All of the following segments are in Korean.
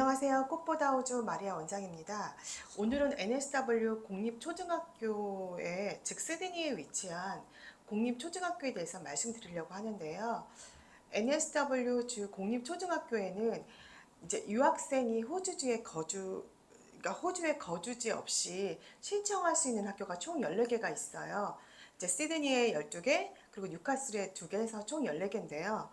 안녕하세요. 꽃보다 우주 마리아 원장입니다. 오늘은 NSW 공립초등학교에 즉 시드니에 위치한 공립초등학교에 대해서 말씀드리려고 하는데요. NSW 주 공립초등학교에는 이제 유학생이 호주주에 거주 그러니까 호주에 거주지 없이 신청할 수 있는 학교가 총 14개가 있어요. 이제 시드니에 12개, 그리고 뉴카슬에 2개 해서 총 14개인데요.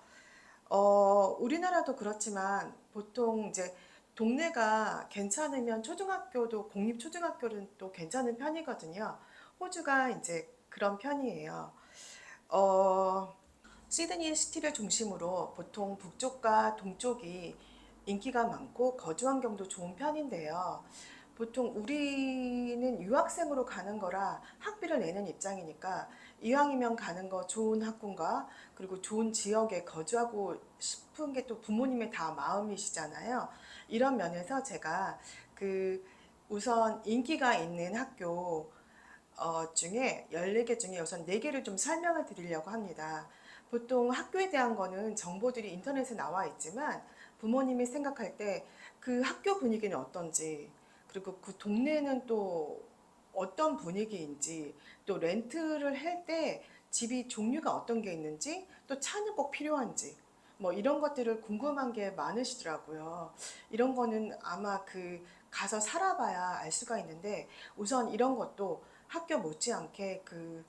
어, 우리나라도 그렇지만 보통 이제 동네가 괜찮으면 초등학교도 공립 초등학교는 또 괜찮은 편이거든요. 호주가 이제 그런 편이에요. 어, 시드니 시티를 중심으로 보통 북쪽과 동쪽이 인기가 많고 거주 환경도 좋은 편인데요. 보통 우리는 유학생으로 가는 거라 학비를 내는 입장이니까 이왕이면 가는 거 좋은 학군과 그리고 좋은 지역에 거주하고 싶은 게 또 부모님의 다 마음이시잖아요. 이런 면에서 제가 그 우선 인기가 있는 학교 어, 중에 14개 중에 우선 4개를 좀 설명을 드리려고 합니다. 보통 학교에 대한 거는 정보들이 인터넷에 나와 있지만 부모님이 생각할 때 그 학교 분위기는 어떤지 그리고 그 동네는 또 어떤 분위기인지 또 렌트를 할 때 집이 종류가 어떤 게 있는지 또 차는 꼭 필요한지 뭐 이런 것들을 궁금한 게 많으시더라고요. 이런 거는 아마 그 가서 살아봐야 알 수가 있는데 우선 이런 것도 학교 못지않게 그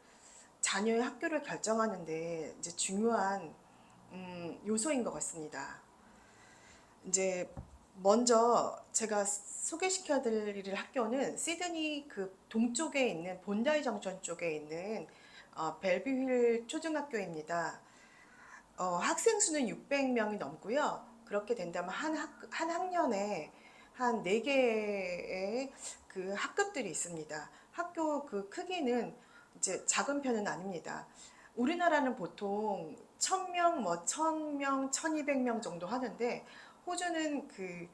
자녀의 학교를 결정하는데 이제 중요한 음, 요소인 것 같습니다. 이제 먼저 제가 소개시켜 드릴 학교는 시드니 그 동쪽에 있는 본다이 정션 쪽에 있는 어, 벨뷰힐 초등학교입니다. 어, 학생 수는 600명이 넘고요. 그렇게 된다면 한, 학, 한 학년에 한 4개의 그 학급들이 있습니다. 학교 그 크기는 이제 작은 편은 아닙니다. 우리나라는 보통 1000명, 뭐 1000명, 1200명 정도 하는데 호주는 그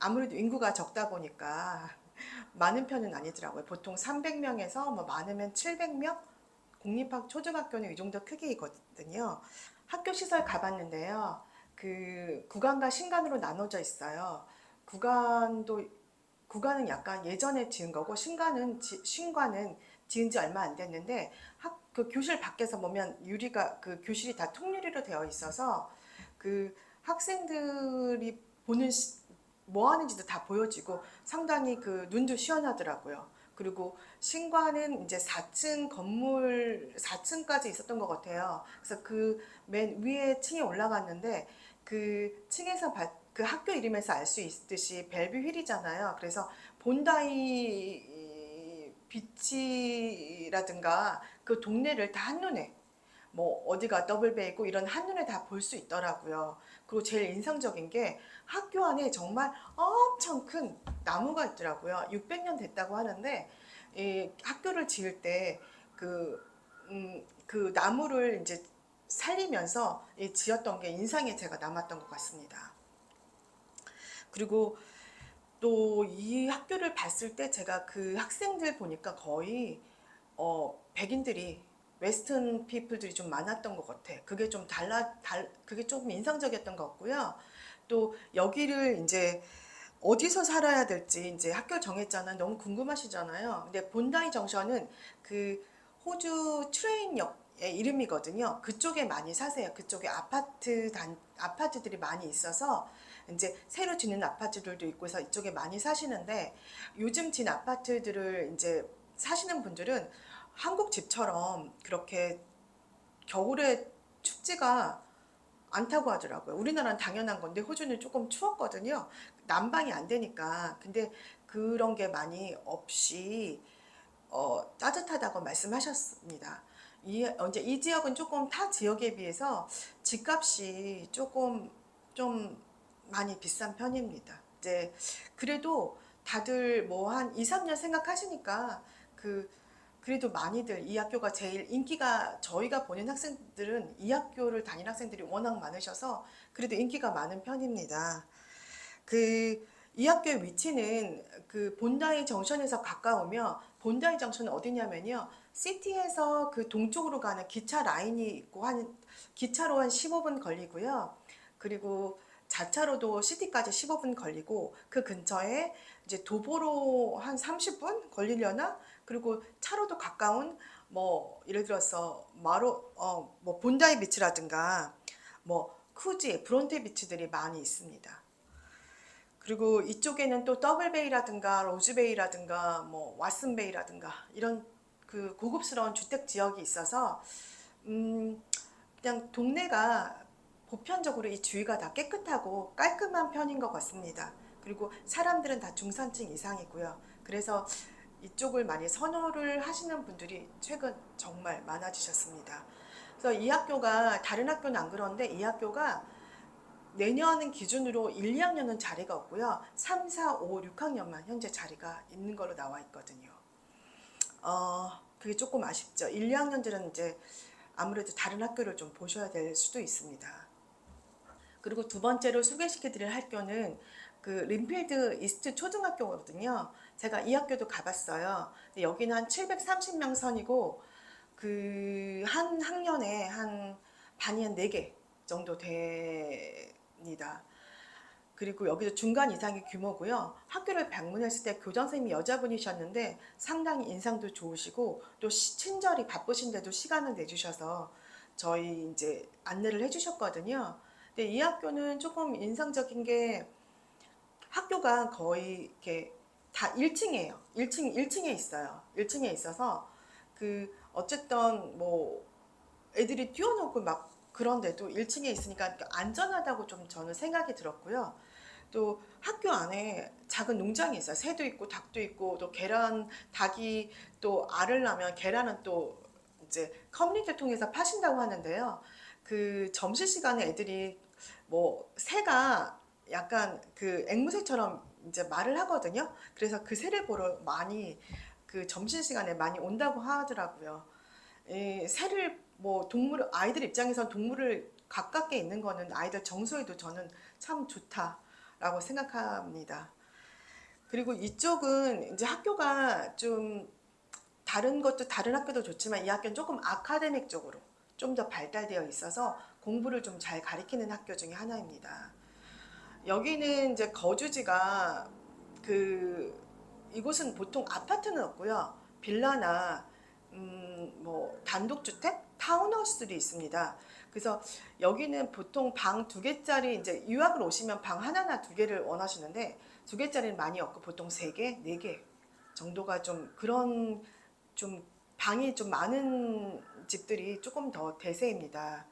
아무래도 인구가 적다 보니까 많은 편은 아니더라고요. 보통 300명에서 뭐 많으면 700명? 공립학 초등학교는 이 정도 크기거든요. 학교 시설 가봤는데요. 그 구간과 신간으로 나눠져 있어요. 구간도 구간은 약간 예전에 지은 거고 신간은 지, 신관은 지은 지 얼마 안 됐는데 학, 그 교실 밖에서 보면 유리가 그 교실이 다 통유리로 되어 있어서 그 학생들이 보는 시, 뭐 하는지도 다 보여지고 상당히 그 눈도 시원하더라고요. 그리고 신관은 이제 4층 건물 4층까지 있었던 것 같아요. 그래서 그 맨 위에 층에 올라갔는데 그 층에서 바, 그 학교 이름에서 알 수 있듯이 벨뷰 힐이잖아요. 그래서 본다이 비치라든가 그 동네를 다 한눈에 뭐 어디가 더블베이고 이런 한눈에 다 볼 수 있더라고요. 그리고 제일 인상적인 게 학교 안에 정말 엄청 큰 나무가 있더라고요. 600년 됐다고 하는데 이 학교를 지을 때그 음, 그 나무를 이제 살리면서 이 지었던 게 인상에 제가 남았던 것 같습니다. 그리고 또 이 학교를 봤을 때 제가 그 학생들 보니까 거의 어, 백인들이 웨스턴 피플들이 좀 많았던 것 같아. 그게 좀 달라, 달, 그게 조금 인상적이었던 것 같고요. 또 여기를 이제 어디서 살아야 될지 이제 학교 정했잖아. 너무 궁금하시잖아요. 근데 본다이 정션은 그 호주 트레인역의 이름이거든요. 그쪽에 많이 사세요. 그쪽에 아파트 단 아파트들이 많이 있어서 이제 새로 짓는 아파트들도 있고 해서 이쪽에 많이 사시는데 요즘 진 아파트들을 이제 사시는 분들은 한국 집처럼 그렇게 겨울에 춥지가 않다고 하더라고요. 우리나라는 당연한 건데 호주는 조금 추웠거든요. 난방이 안 되니까. 근데 그런 게 많이 없이 어, 따뜻하다고 말씀하셨습니다. 이, 이제 이 지역은 조금 타 지역에 비해서 집값이 조금 좀 많이 비싼 편입니다. 이제 그래도 다들 뭐 한 2, 3년 생각하시니까 그 그래도 많이들 이 학교가 제일 인기가 저희가 보는 학생들은 이 학교를 다니는 학생들이 워낙 많으셔서 그래도 인기가 많은 편입니다. 그 이 학교의 위치는 그 본다이 정션에서 가까우며 본다이 정션은 어디냐면요. 시티에서 그 동쪽으로 가는 기차 라인이 있고 한 기차로 한 15분 걸리고요. 그리고 자차로도 시티까지 15분 걸리고 그 근처에 이제 도보로 한 30분 걸리려나? 그리고 차로도 가까운 뭐 예를 들어서 마로 어 뭐 본다이 비치라든가 뭐 쿠지, 브론테 비치들이 많이 있습니다. 그리고 이쪽에는 또 더블베이라든가 로즈베이라든가 뭐 왓슨베이라든가 이런 그 고급스러운 주택 지역이 있어서 음 그냥 동네가 보편적으로 이 주위가 다 깨끗하고 깔끔한 편인 것 같습니다. 그리고 사람들은 다 중산층 이상이고요. 그래서 이쪽을 많이 선호를 하시는 분들이 최근 정말 많아지셨습니다. 그래서 이 학교가 다른 학교는 안 그런데 이 학교가 내년 기준으로 1, 2학년은 자리가 없고요. 3, 4, 5, 6학년만 현재 자리가 있는 걸로 나와 있거든요. 어, 그게 조금 아쉽죠. 1, 2학년들은 이제 아무래도 다른 학교를 좀 보셔야 될 수도 있습니다. 그리고 두 번째로 소개시켜 드릴 학교는 그 림필드 이스트 초등학교거든요. 제가 이 학교도 가봤어요. 여기는 한 730명 선이고 그 한 학년에 한 반이 한 4개 정도 됩니다. 그리고 여기도 중간 이상의 규모고요. 학교를 방문했을 때 교장 선생님이 여자분이셨는데 상당히 인상도 좋으시고 또 시- 친절히 바쁘신데도 시간을 내주셔서 저희 이제 안내를 해주셨거든요. 근데 이 학교는 조금 인상적인 게 학교가 거의 이렇게 다 1층이에요. 1층 1층에 있어요. 1층에 있어서 그 어쨌든 뭐 애들이 뛰어놀고 막 그런데도 1층에 있으니까 안전하다고 좀 저는 생각이 들었고요. 또 학교 안에 작은 농장이 있어요. 새도 있고 닭도 있고 또 계란 닭이 또 알을 낳으면 계란은 또 이제 커뮤니티를 통해서 파신다고 하는데요. 그 점심 시간에 애들이 뭐 새가 약간 그 앵무새처럼 이제 말을 하거든요. 그래서 그 새를 보러 많이 그 점심 시간에 많이 온다고 하더라고요. 이 새를 뭐 동물 아이들 입장에선 동물을 가깝게 있는 거는 아이들 정서에도 저는 참 좋다라고 생각합니다. 그리고 이쪽은 이제 학교가 좀 다른 것도 다른 학교도 좋지만 이 학교는 조금 아카데믹 쪽으로 좀 더 발달되어 있어서 공부를 좀 잘 가리키는 학교 중에 하나입니다. 여기는 이제 거주지가 그 이곳은 보통 아파트는 없고요. 빌라나 음, 뭐 단독주택, 타운하우스들이 있습니다. 그래서 여기는 보통 방 두 개짜리 이제 유학을 오시면 방 하나나 두 개를 원하시는데 두 개짜리는 많이 없고 보통 세 개, 네 개 정도가 좀 그런 좀 방이 좀 많은 집들이 조금 더 대세입니다.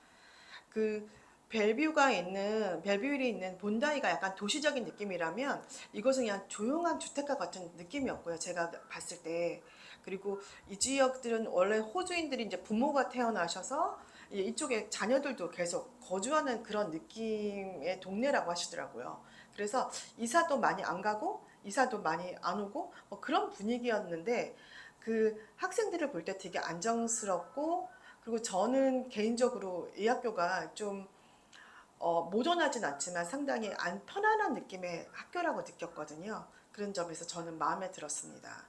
그 벨뷰가 있는 벨뷰일이 있는 본다이가 약간 도시적인 느낌이라면 이것은 그냥 조용한 주택가 같은 느낌이었고요. 제가 봤을 때 그리고 이 지역들은 원래 호주인들이 이제 부모가 태어나셔서 이- 이쪽에 자녀들도 계속 거주하는 그런 느낌의 동네라고 하시더라고요. 그래서 이사도 많이 안 가고 이사도 많이 안 오고 뭐 그런 분위기였는데 그 학생들을 볼 때 되게 안정스럽고 그리고 저는 개인적으로 이 학교가 좀 어, 모던하진 않지만 상당히 안 편안한 느낌의 학교라고 느꼈거든요. 그런 점에서 저는 마음에 들었습니다.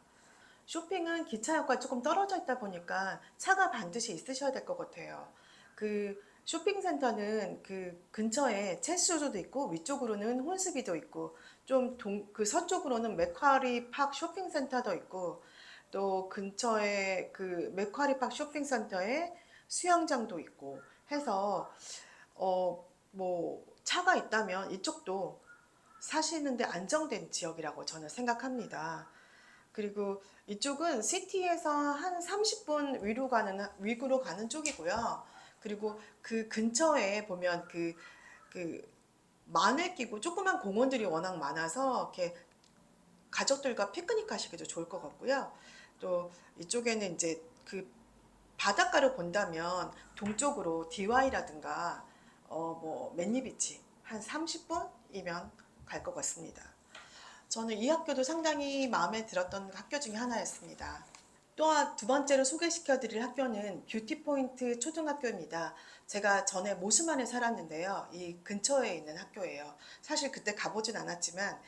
쇼핑은 기차역과 조금 떨어져 있다 보니까 차가 반드시 있으셔야 될 것 같아요. 그 쇼핑센터는 그 근처에 체스조도 있고 위쪽으로는 혼스비도 있고 좀그 서쪽으로는 맥쿼리 팍 쇼핑센터도 있고 또 근처에 그 맥쿼리 팍 쇼핑센터에 수영장도 있고 해서 어 뭐 차가 있다면 이쪽도 사시는데 안정된 지역이라고 저는 생각합니다. 그리고 이쪽은 시티에서 한 30분 위로 가는 위구로 가는 쪽이고요. 그리고 그 근처에 보면 그, 그 마늘 끼고 조그만 공원들이 워낙 많아서 이렇게 가족들과 피크닉 하시기도 좋을 것 같고요. 또 이쪽에는 이제 그 바닷가를 본다면 동쪽으로 디와이라든가 어 뭐 맨니비치 한 30분이면 갈 것 같습니다. 저는 이 학교도 상당히 마음에 들었던 학교 중에 하나였습니다. 또두 번째로 소개시켜 드릴 학교는 뷰티포인트 초등학교입니다. 제가 전에 모스만에 살았는데요. 이 근처에 있는 학교예요. 사실 그때 가보진 않았지만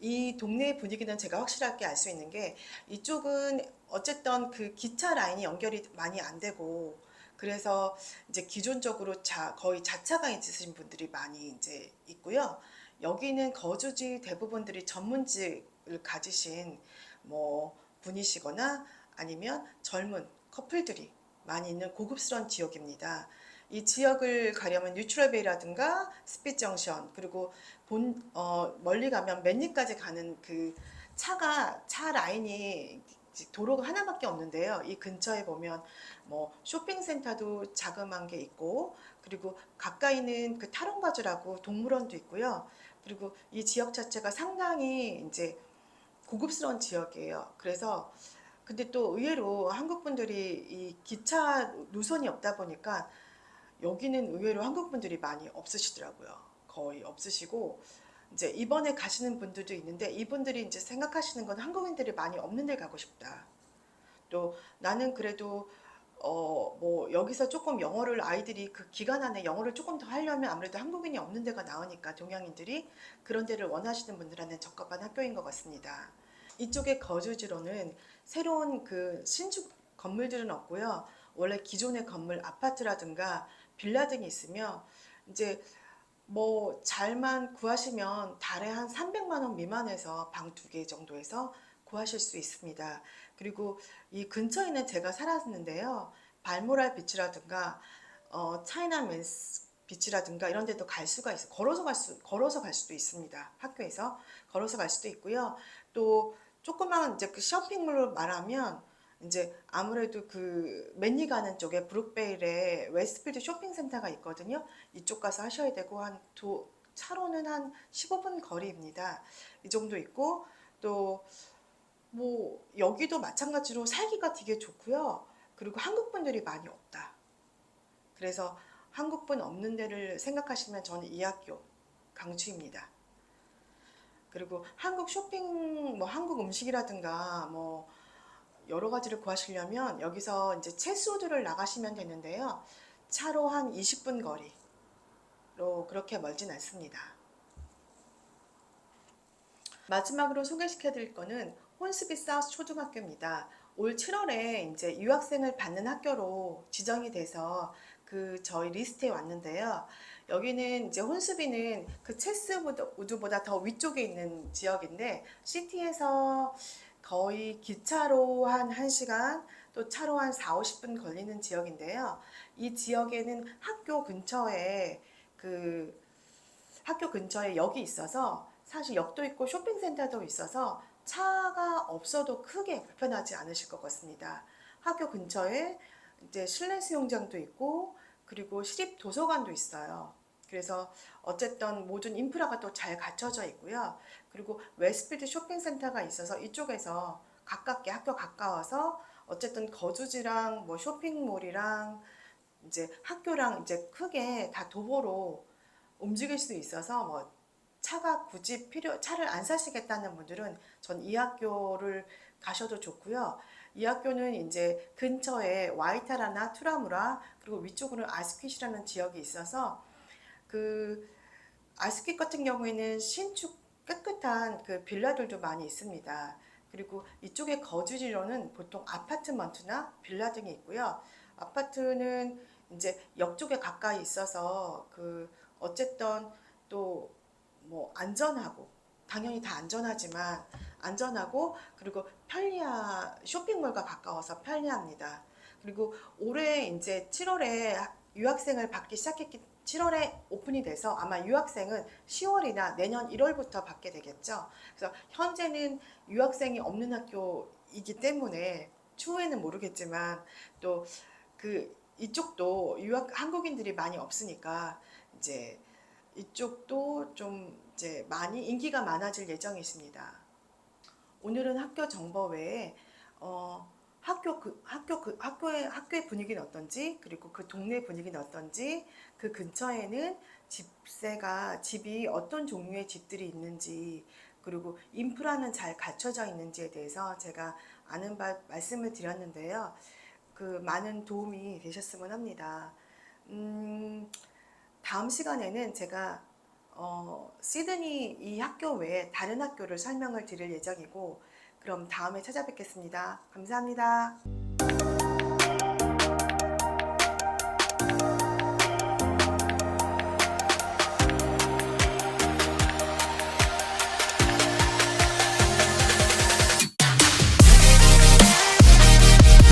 이 동네의 분위기는 제가 확실하게 알 수 있는 게 이쪽은 어쨌든 그 기차 라인이 연결이 많이 안 되고 그래서 이제 기존적으로 자, 거의 자차가 있으신 분들이 많이 이제 있고요. 여기는 거주지 대부분들이 전문직을 가지신 뭐 분이시거나 아니면 젊은 커플들이 많이 있는 고급스러운 지역입니다. 이 지역을 가려면 뉴트럴베이라든가 스피드 정션 그리고 본 어, 멀리 가면 맨리까지 가는 그 차가 차 라인이 도로가 하나밖에 없는데요. 이 근처에 보면 뭐 쇼핑센터도 자그마한 게 있고 그리고 가까이는 그 타롱바주라고 동물원도 있고요. 그리고 이 지역 자체가 상당히 이제 고급스러운 지역이에요. 그래서 근데 또 의외로 한국 분들이 이 기차 노선이 없다 보니까 여기는 의외로 한국 분들이 많이 없으시더라고요. 거의 없으시고 이제 이번에 가시는 분들도 있는데 이분들이 이제 생각하시는 건 한국인들이 많이 없는 데 가고 싶다. 또 나는 그래도 어 뭐 여기서 조금 영어를 아이들이 그 기간 안에 영어를 조금 더 하려면 아무래도 한국인이 없는 데가 나으니까 동양인들이 그런 데를 원하시는 분들한테 적합한 학교인 것 같습니다. 이쪽의 거주지로는 새로운 그 신축 건물들은 없고요. 원래 기존의 건물 아파트라든가 빌라 등이 있으며 이제 뭐 잘만 구하시면 달에 한 300만 원 미만에서 방 두 개 정도에서 구하실 수 있습니다. 그리고 이 근처에는 제가 살았는데요. 발모랄 비치라든가 어, 차이나 맨스 비치라든가 이런 데도 갈 수가 있어. 걸어서 갈 수, 걸어서 갈 수도 있습니다. 학교에서 걸어서 갈 수도 있고요. 또 조그만 이제 그 쇼핑몰로 말하면 이제 아무래도 그 맨리 가는 쪽에 브룩베일에 웨스트필드 쇼핑센터가 있거든요. 이쪽 가서 하셔야 되고 한 도, 차로는 한 15분 거리입니다. 이 정도 있고 또 뭐 여기도 마찬가지로 살기가 되게 좋고요. 그리고 한국 분들이 많이 없다. 그래서 한국 분 없는 데를 생각하시면 저는 이 학교 강추입니다. 그리고 한국 쇼핑 뭐 한국 음식이라든가 뭐 여러 가지를 구하시려면 여기서 이제 채소들을 나가시면 되는데요. 차로 한 20분 거리로 그렇게 멀진 않습니다. 마지막으로 소개시켜 드릴 거는 혼스비 사우스 초등학교입니다. 올 7월에 이제 유학생을 받는 학교로 지정이 돼서 그 저희 리스트에 왔는데요. 여기는 이제 혼스비는 그 체스우드보다 더 위쪽에 있는 지역인데 시티에서 거의 기차로 한 1시간 또 차로 한 4, 50분 걸리는 지역인데요. 이 지역에는 학교 근처에 그 학교 근처에 역이 있어서 사실 역도 있고 쇼핑센터도 있어서 차가 없어도 크게 불편하지 않으실 것 같습니다. 학교 근처에 이제 실내 수영장도 있고 그리고 시립 도서관도 있어요. 그래서 어쨌든 모든 인프라가 또 잘 갖춰져 있고요. 그리고 웨스트필드 쇼핑센터가 있어서 이쪽에서 가깝게 학교 가까워서 어쨌든 거주지랑 뭐 쇼핑몰이랑 이제 학교랑 이제 크게 다 도보로 움직일 수 있어서 뭐 차가 굳이 필요 차를 안 사시겠다는 분들은 전 이 학교를 가셔도 좋고요. 이 학교는 이제 근처에 와이타라나 투라무라 그리고 위쪽으로는 아스퀴시라는 지역이 있어서 그 아스퀴 같은 경우에는 신축 깨끗한 그 빌라들도 많이 있습니다. 그리고 이쪽의 거주지로는 보통 아파트먼트나 빌라 등이 있고요. 아파트는 이제 역 쪽에 가까이 있어서 그 어쨌든 또 뭐 안전하고 당연히 다 안전하지만 안전하고 그리고 편리한 쇼핑몰과 가까워서 편리합니다. 그리고 올해 이제 7월에 유학생을 받기 시작했기 7월에 오픈이 돼서 아마 유학생은 10월이나 내년 1월부터 받게 되겠죠. 그래서 현재는 유학생이 없는 학교이기 때문에 추후에는 모르겠지만 또 그 이쪽도 유학 한국인들이 많이 없으니까 이제 이쪽도 좀 이제 많이 인기가 많아질 예정이십니다. 오늘은 학교 정보 외에 어, 학교 그 학교 그 학교의 학교의 분위기는 어떤지 그리고 그 동네 분위기는 어떤지 그 근처에는 집세가 집이 어떤 종류의 집들이 있는지 그리고 인프라는 잘 갖춰져 있는지에 대해서 제가 아는 바 말씀을 드렸는데요. 그 많은 도움이 되셨으면 합니다. 음, 다음 시간에는 제가 어, 시드니 이 학교 외에 다른 학교를 설명을 드릴 예정이고 그럼 다음에 찾아뵙겠습니다. 감사합니다.